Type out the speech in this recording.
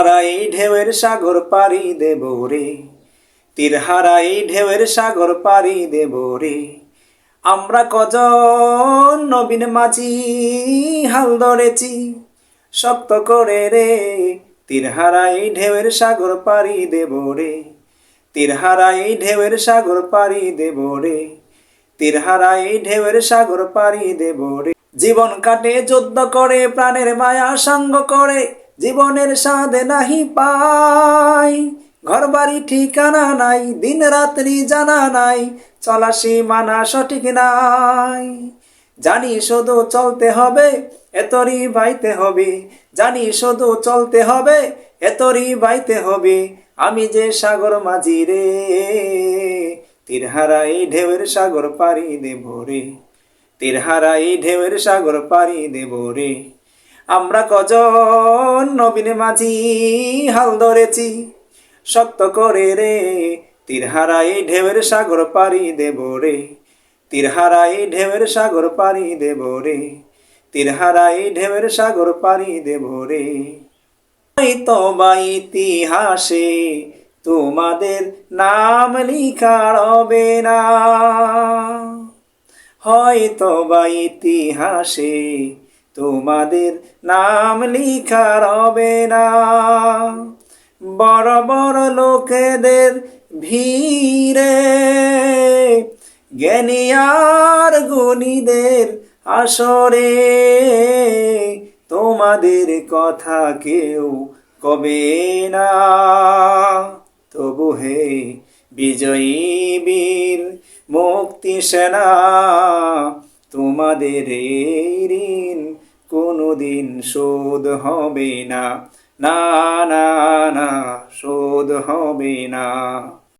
হারাই ঢেউয়ের সাগর পারি দেব রে। তীর হারাই ঢেউয়ের সাগর পারি দেব রে। আমরা কজন নবীন মাঝি হাল ধরেছি শক্ত করে রে। তীর হারাই ঢেউয়ের সাগর পারি দেব রে। তীর হারাই ঢেউয়ের সাগর পারি দেব রে। তীর হারাই ঢেউয়ের সাগর পাড়ি দেব রে। জীবন কাটে যুদ্ধ করে, প্রাণের মায়া সঙ্গ করে। জীবনের সাধে নাহি পাই। ঘর বাড়ি ঠিকানা নাই দিন রাত্রি জানা নাই চলা সীমানা সঠিক নাই। জানি শুধু চলতে হবে, এতরি বাইতে হবে। জানি শুধু চলতে হবে, এতরি বাইতে হবে। আমি যে সাগর মাঝি রে তীর হারাই ঢেউয়ের সাগর পারি দেব রে। তীর হারাই ঢেউয়ের সাগর পারি দেব রে। আমরা কজন নবীন মাঝি হাল ধরেছি শক্ত করে রে তীর হারাই ঢেউয়ের সাগর পাড়ি দেব রে তীর হারাই ঢেউয়ের সাগর পাড়ি দেব রে তীর হারাই ঢেউয়ের সাগর পাড়ি দেব রে। হয়তো বা ইতিহাসে তোমাদের নাম লিখা রবে না। হয়তো বা ইতিহাসে তোমাদের নাম লিখা রবে না। বড় বড় লোকেদের ভিড়ে জ্ঞানী আর গুণীদের আসরে। তোমাদের কথা কেউ কবে না। তবু হে বিজয়ী বীর, মুক্তি সেনা, তোমাদের এই ঋণ কোনোদিন শোধ হবে না। না না না শোধ হবে না।